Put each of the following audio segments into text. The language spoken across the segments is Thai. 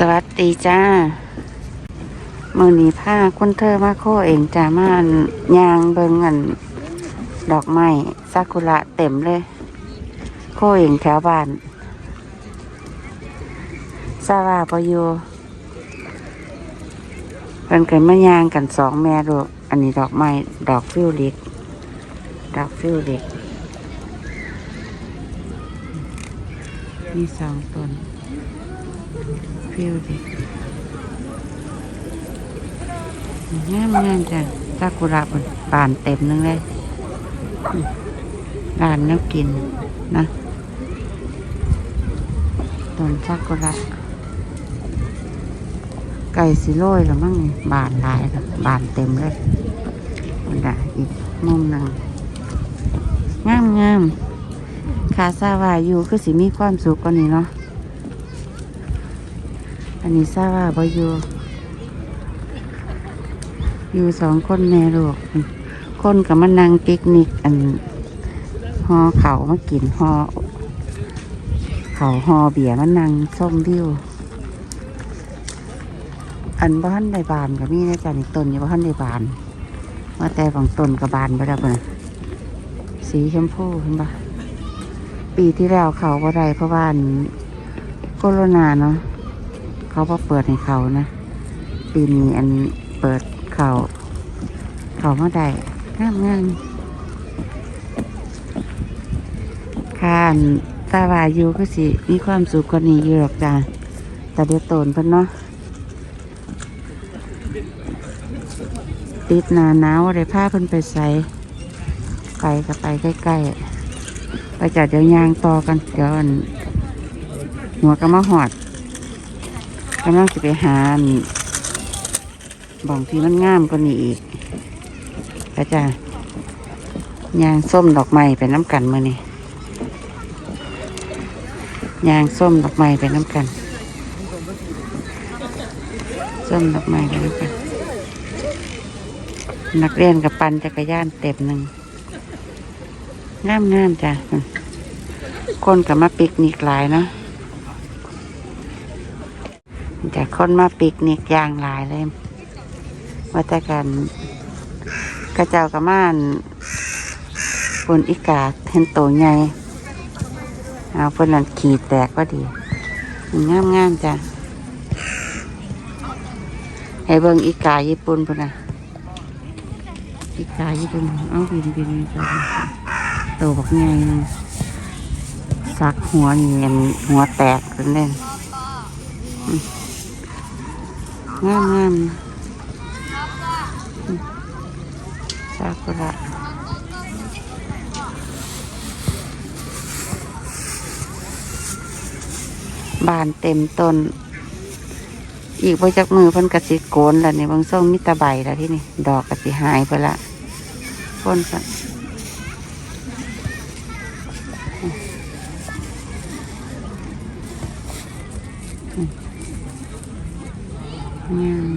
สวัสดีจ้ามือนีผ้าคุณเธอมาโคเองจ้ามานยางเบิงอัน ดอกไม้ซากุระเต็มเลย โคเองแถวบ้านซาว่าปอยู่เพิ่นเกิดมายางกันสองแม่ลูกอันนี้ดอกไม้ดอกฟิวลิกดอกฟิวลิกมีสองต้น ฟิวดิงามงามจ้ะซากุระบนบานเต็มนึงเลยอืมร้านน้ำกินนะต้นซากุระไก่สิโรยแล้วมั้งนี่บานหลายบานเต็มเลยมันได้อีกมุมหนึ่งงามงามคาซาวาอยู่คือสิมีความสุขกว่านี้เนาะ อันนี้ทราบว่าบอยู่อยู่สองคนแม่ลูก คนกับมานั่งปิกนิกอันหอเขามากินหอเขาหอเบียร์มานั่งส้มวิว อันบ้านในบานกับมีนะจ๊ะนี่ต้นอยู่บ้านในบานว่าแต่บางต้นกับบานไปแล้วเนสีชมพูเห็นปะปีที่แล้วเขาบ่ได้เพราะว่านโคโรนาเนาะ เขาพอเปิดให้เขานะ ปีนี้อันเปิดเขาเขาเมื่อใดงามงามคานตาวาอยู่ก็สิ มีความสุขกว่านี้อยู่หรอกจ้าแต่เดี๋ยวโตนเพิ่นเนาะติดหนาหนาวอะไรผ้าเพิ่นไปใส่ไปก็ไปใกล้ๆไปจัดเดี๋ยวยางต่อกันเดี๋ยวอันหัวก็มาหอด กำลังจะไปหาบ่องที่มันงามกว่านี้อีกก็จะยางส้มดอกไม้ไปน้ำกันมือนี่ยางส้มดอกไม้ไปน้ำกัน ส้มดอกไม้ไปน้ำกัน นักเรียนกับปันจักรยานเต็มหนึ่งงามงามจ้ะคนกับมาปิกนิกหลายเนาะ แต่คนมาปิกนิกอย่างหลายเลยว่าแต่กันกระเจ้ากระม่านฝนอีกาเห็นโตใหญ่เอาฝนนั้นขีดแตกก็ดีงามงามจ้ะให้เบิ่งอีกาญี่ปุ่นพุ่นนะอีกาญี่ปุ่นเอาบินบินไปโตบักใหญ่สักหัวนี่อันหัวแตกเลยเนี่ย งามงามซากุระบานเต็มต้น อีกพอจากมือพิ่นกระสิโกนแล้วนี่บางส่งมิตรใบแล้วที่นี่ ดอกกระสิหายไปละพ่นสัน งาม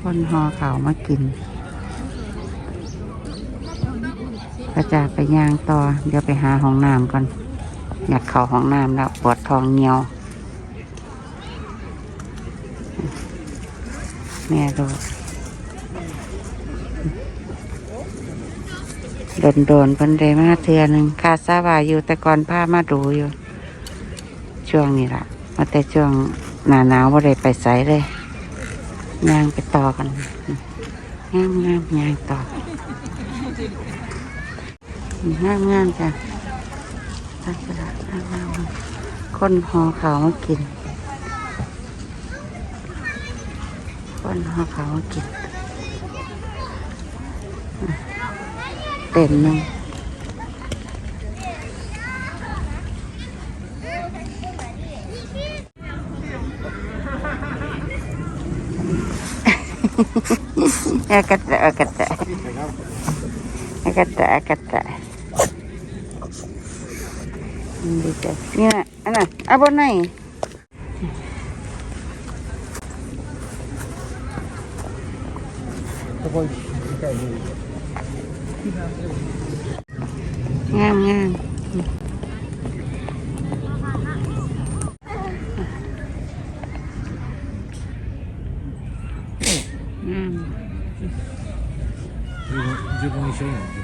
คนหอเขามากินก็จะไปย่างต่อ เดี๋ยวไปหาห้องน้ำก่อน อยากเข้าห้องน้ำแล้วปวดท้องเหนียว แม่ดูโดนโดนๆเพิ่นได้มาเทือหนึ่งคาซาบาอยู่แต่ก่อนพามาดูอยู่ ช่วงนี้ละมาแต่ช่วงหนาหนาวว่าได้ไปใสเลยย่างไปต่อกันงามงามย่างต่อ งามงามจ้ะตักกระดาษงามงามคนหอขาวมากิน คนหอขาวมากิน เต็มหนึ่ง อากาศอากาศอากาศอากาศดีจ้ะเนี่ยอันน่ะเอาบนไหนงามงาม interesting.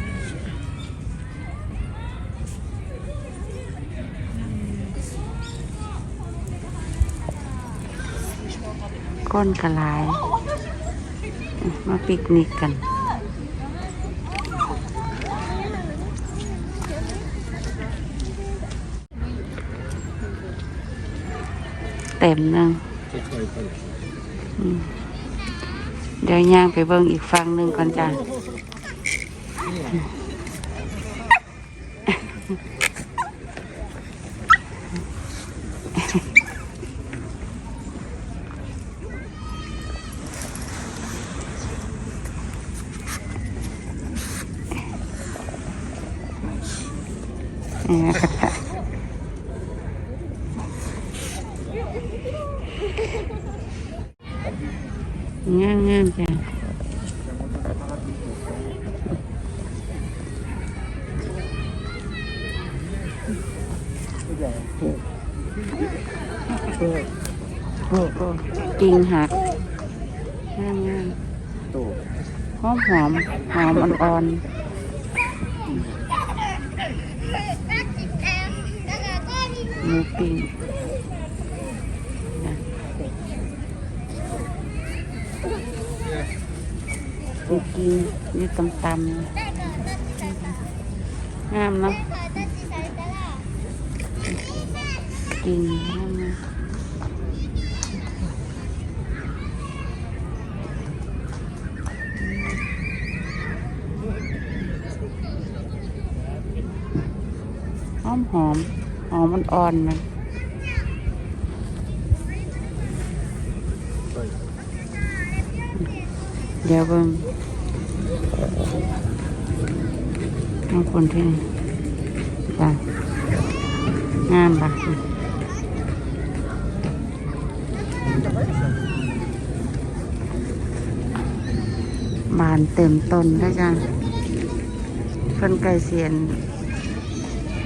Con cả lại. Mà picnic cần. เต็มนึงเดี๋ยวย่างไปเบิ่งอีกฟังหนึ่งก่อนจ้ะ งามงามๆจ้ะ กิ่งหักงามงาม豆หอมหอมหอมอ่อนๆหมูปิ้งมูกิ้งนี่ตำตำงามเนาะ กิ่งงามเนหอมหอมหอมมันอ่อนๆมันเดี๋ยวเบิ่งน้องคนที่นี่จ้ะงามปะ บานเต็มต้นแล้จ้ะเพิ่นไก่เสียน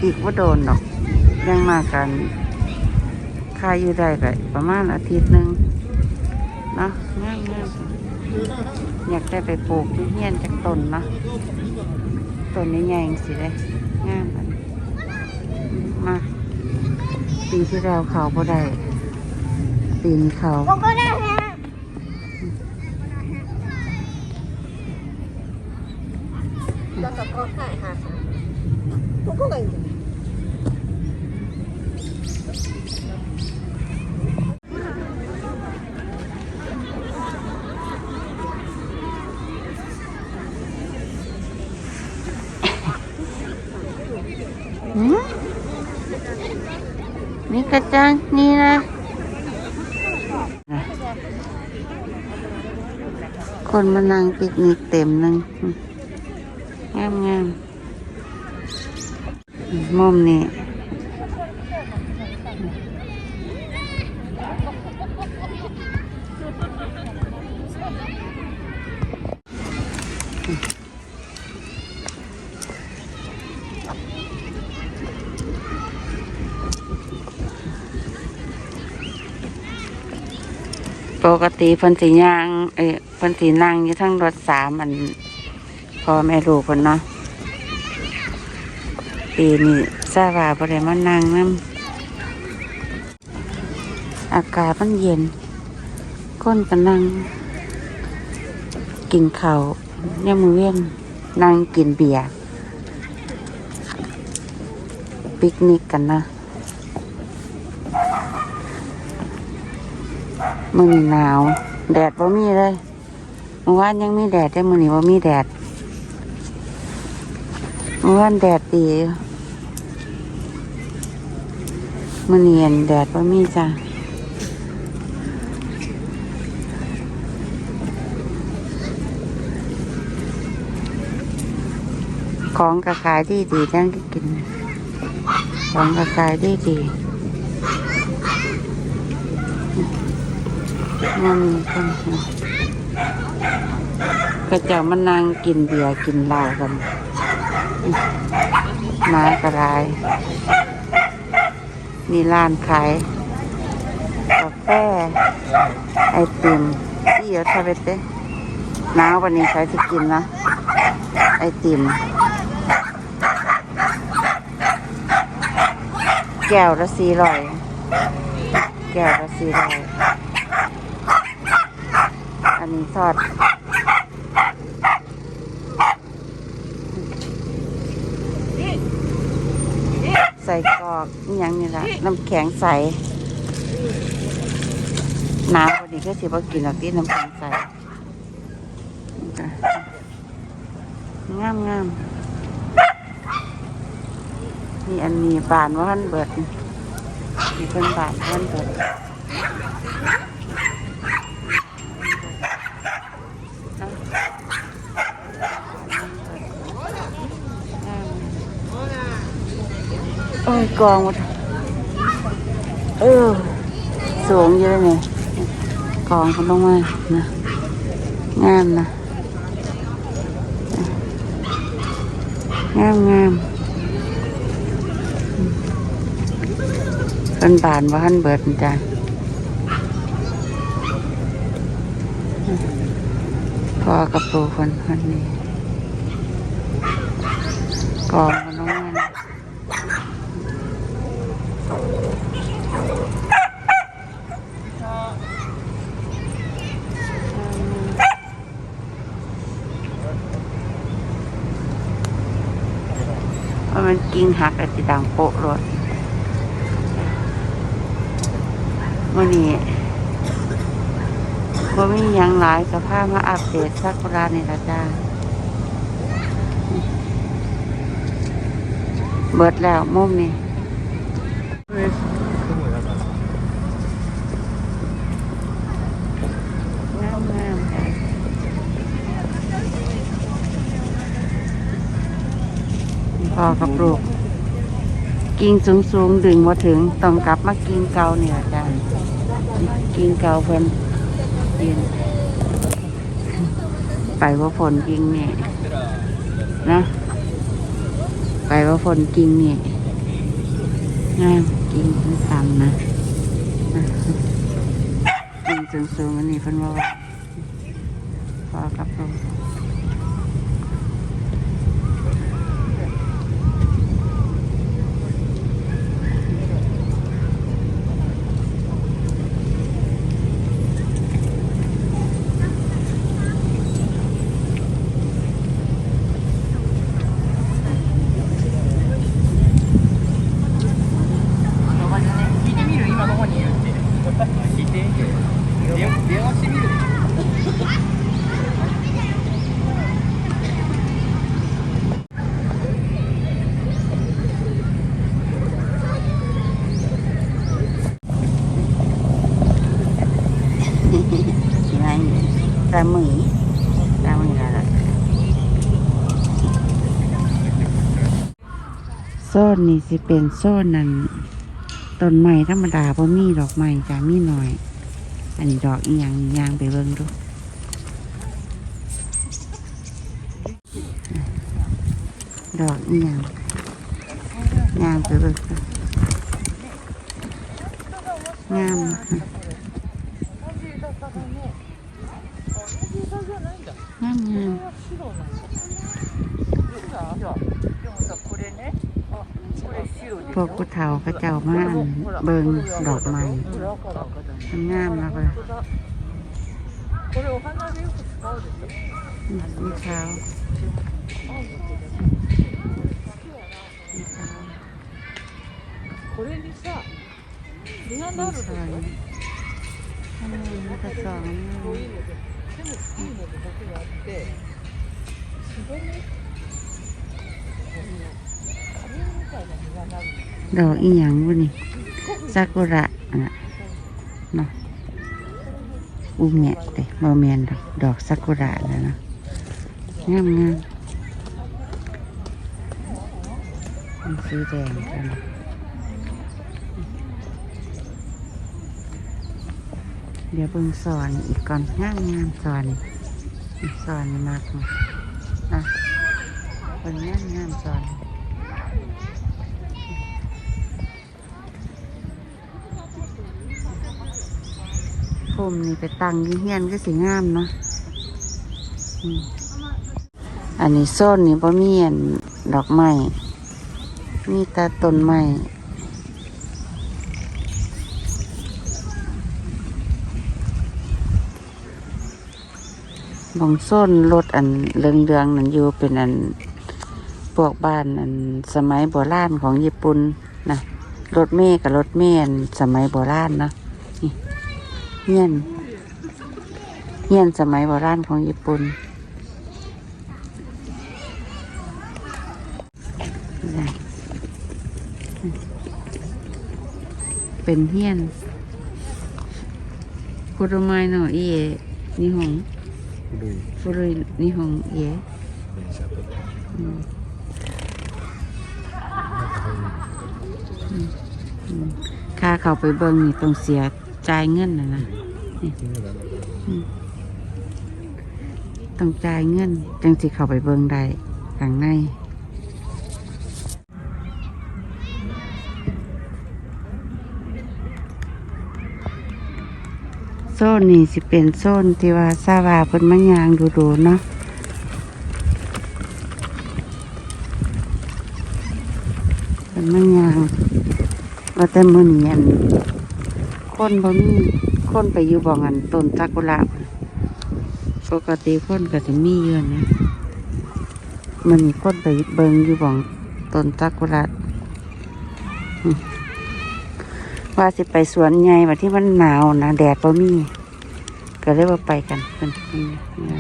อีกว่าโดนดอก ยังมากันคายอยู่ได้ก็ประมาณอาทิตย์หนึ่งเนาะง่ายง่ายอยากได้ไปปลูกที่เฮียนจากต้นเนาะต้นนี้ใหญ่ๆสิได้ง่ามอันมาปีที่แล้วเขาบ่ได้ปีนี้เขา หืมนี่กระจังนี่นะคนมานั่งปิกนิกเต็มหนึ่ง งามงามมุมนี้ปกติเพิ่นสิย่าง เอ้ยเพิ่นสินั่งอยู่ทั้งรถสามอัน พ่อแม่ลูกเพิ่นเนาะปีนี้ทราบาบ่ได้มานั่งนํอากาศมันเย็น ก้นก็นั่ง กินข้าวยามมื้อเว้นนั่งกินเบียร์ปิกนิกกันนะมือนิหนาว แดดบ่มีเลยเมื่อวานยังมีแดดแต่มือนี่บ่มีแดด มื่อวานแดดดีมือนี่เห็นแดดบ่ามีจ้ะของกระขายดีดีๆนั่งกิน ของกระขายดีดีๆนั่นคนค่ะก็จะมานั่งกินเบียร์กินเหล้ากัน มากระไรนี่ร้านขายกาแฟไอติมที่เยอะทาเวเต้หนาวันนี้ใครจะกินนะ ไอติม แก้วละสี่ร้อย แก้วละสี่ร้อย อันนี้ทอด ใส่กรอกอหย่างนี้ละน้ำแข็งใสหนาววันนี้ก็สิบกินหรอกที่น้ำแข็งใสงามงามนี่อันนี้บานว่าหันเบิดนี่เป็นบานว่าหันเบิดงาม โอ้ ยกองหมดเออสูงเยอะเลยกองเขาลงมานะงามนะงามงามเป็นบานว่าหันเบิดจ้ะพอกับปูคนคนนี้กองเขาลงมานะ ว่ามัน กิ่งหักอาจจะดังโปะรถวันนี้ว่ามียังหลายสภาพมาอัปเดตสักราในละจ้าเบิดแล้วมุมนี่พอกับลูก กิ่งสูงสูงๆ ดึงมาถึงต้องกลับมากิ่งเก่าเนี่ยจ้ะกิ่งเก่าเพิ่นยืนไปว่าฝนกิ่งเนี่ยนะไปว่าฝนกิ่งเนี่ยงามกิ่งมันต่ำนะกิ่งสูงสูงๆอันนี้เพิ่นว่าพอกับลูก ปลาหมึกปลาหมึกอะไรโซนนี่สิเป็นโซนนั่นต้นไม้ธรรมดาบ่มีดอกไม้จ้ามีหน่อย อันนี้ดอกอีหยังยางไปเบิ่งดูดอกอีหยังยางไปเบิ่งงาม พวกผู้เฒ่าเขาเจ้ามาอั่นเบิงดอกไม้ これ赤だ赤だ มันงามนะเลย これお花でよく使うでしょ มีเช้ามีเช้า これにさ実がなるでしょ อันนี้มันก็สอง こういうのででもいいのでだけがあって ดอกอีหยังวะนี่ซากุระน่ะเนาะอูเมะเด้บอแมนดอกดอกซากุระนะเนะงามงามมันสีแดงกันเดี๋ยวเบิ่งสอนอีกก่อนงามงามสอนสอนมากนะนะ เบิ่งงามงามสอนภูมินี่ไปตังยี่เฮียนก็สิงามเนาะอันนี้โซนนี่บ่มีอันดอกไม้มีต่ต้นไม้บางโซนรถอันเรืองๆนั่นอยู่เป็นอัน พวกบ้านสมัยโบราณของญี่ปุ่นนะรถเมย์กับรถเมย์สมัยโบราณนะเฮียนเฮียนสมัยโบราณของญี่ปุ่นเป็นเฮียนคุโรไมโนเอนิฮงคุรุยนิฮงเอ ค่าเขาไปเบิ้งนี่ต้องเสียจ่ายเงินนะนะต้องจ่ายเงินจังสิเขาไปเบิ้งได้ข้างในโซนนี่สิเป็นโซนที่ว่าซาวาเพิ่นมะยางดูๆเนาะเป็นนมะยาง ว่าแต่มื้อนี้อันคนบ่มีคนไปอยู่บ่งันต้นซากุระปกติคนก็สิมีอยู่นะมื้อนี้คนไปเบิงอยู่บ่องต้นซากุระอืมว่าสิไปสวนใหญ่ว่าที่มันหนาวนะแดดบ่มี ก็เลยว่าไปกันเพิ่นเพิ่นนะ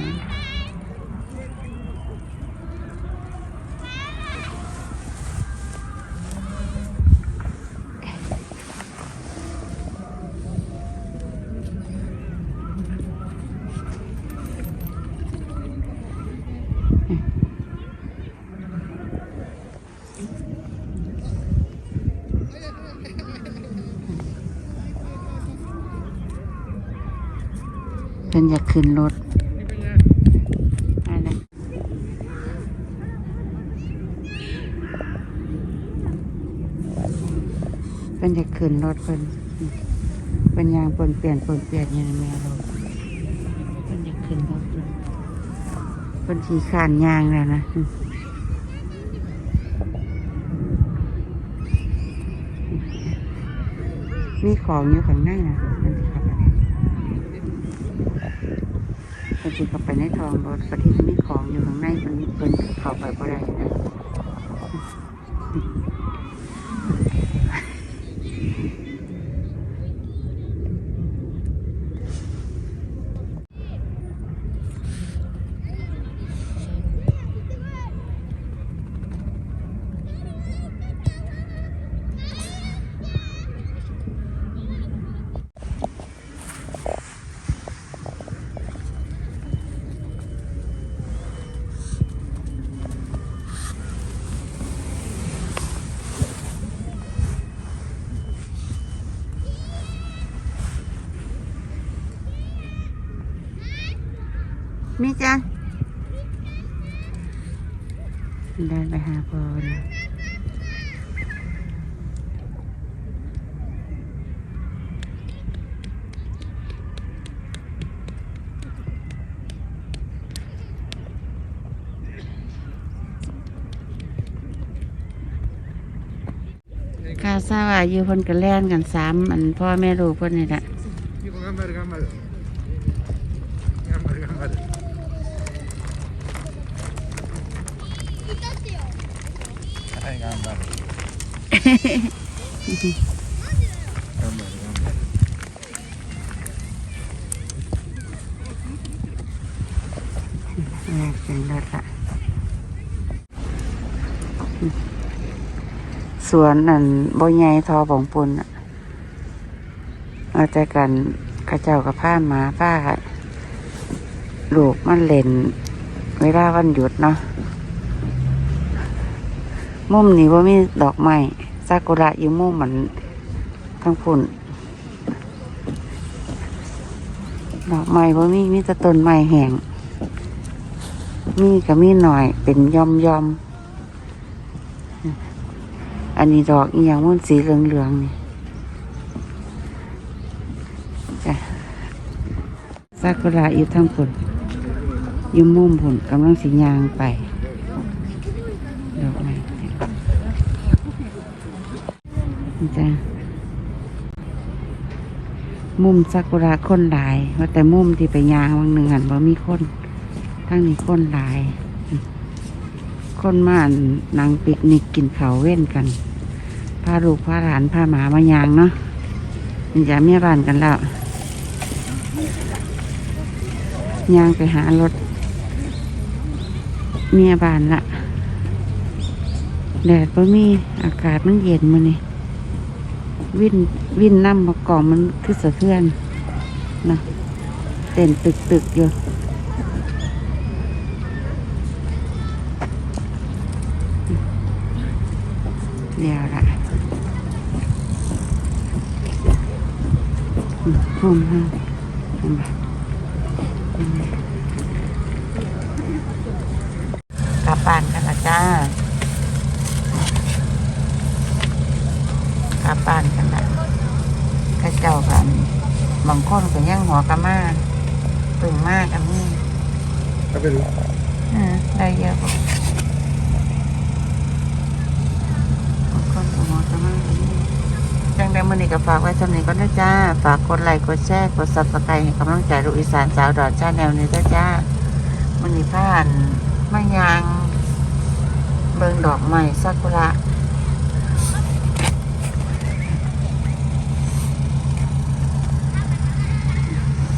เพิ่นอยาก ขึ้นรถอะไรเพิ่นอยากขึ้นรถเพิ่นเป็นยางเพิ่นเปลี่ยนเพิ่นเปลี่ยนอยังแม่เราเพิ่นอยากขึ้นรถเพิ่นเพิ่นขี่ขานยางแล้วนะอืมมีของอยู่ข้างในนะมันสิขับไปไหน เพิ่นเข้าไปในทองรถประเทศมีของอยู่ข้างในมันเป็นเขาไปบ่ได้นะมี จ้ะเดินไปหาพ่อนะข้าทราบว่าอยู่เพิ่นก็แล่นกันสามอันพ่อแม่ลูกเพิ่นนี่แหละ สวนนั่นบ่ใหญ่ทอของปุนเอาจจกันกระเจ้ากับผ้าหมาผ้าลูกมันเล่นเวลาวันหยุดเนาะมุมนี้ว่ามีดอกไม้ ซากุระอยู่มุมมันทั้งปุ่นดอกไม้ว่ามีมีแต่ต้นไม้แห้งมีก็มีหน่อยเป็นยอมยอมอันนี้ดอกอีหยังมันสีเหลืองเหลืองนี่ซากุระอยู่ทั้งคนอยู่มุมผุนกำลังสียางไปดอกไม้ จ้ะมุมซากุระคนหลาย ว่าแต่มุมที่ไปยางวังหนึ่งหันว่ามีคนทั้งนี้คนหลาย คนมาหันนางปิกนิกกินเขาเว้นกันพาลูกพาหลานพาหมามายางเนาะมันจะเมียบ้านกันแล้วยางไปหารถ เมียบ้านละแดดบ่มีอากาศมันเย็นมื้อนี่ วิ่นวิ่นน้ำมากองมันคือสะเทือนนะเต้นตึกตึกอยู่เดี๋ยวละอืมพุ่มห้าเห็นปะอืมกลับบ้านกันละจ้า ปานกันละกระเจ้ากันบางคนก็ยังหัวกะมาตึงมากอันนี่ก็เป็นอืได้เยอะกว่าบางคนก็หัวกะมาย่จังได้เมื่อนี้ก็ฝากไว้สำนี้ก็ได้จ้า ฝากกดไลค์กดแชร์กดซับสไครต์ให้กำลังใจลูกอีสานสาวดอดชาแนวนี้ได้จ้าเมื่อนี้ผ่านมะยางเบิงดอกไม้ซากุระ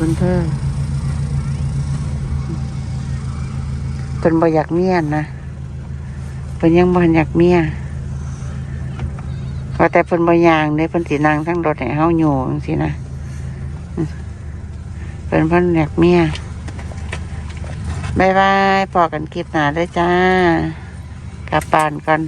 คุณเธอเป็นบ่อยากเมียนนะเป็นยังบ่อยากเมียพอแต่เป็นบ่ยางเด้เป็นสีนางทั้งรถให้เฮาอยู่จังซี่นะเป็นเพิ่นอยากเมียบายบายพอกันคลิปหน้าด้วยจ้ากลับบ้านกัน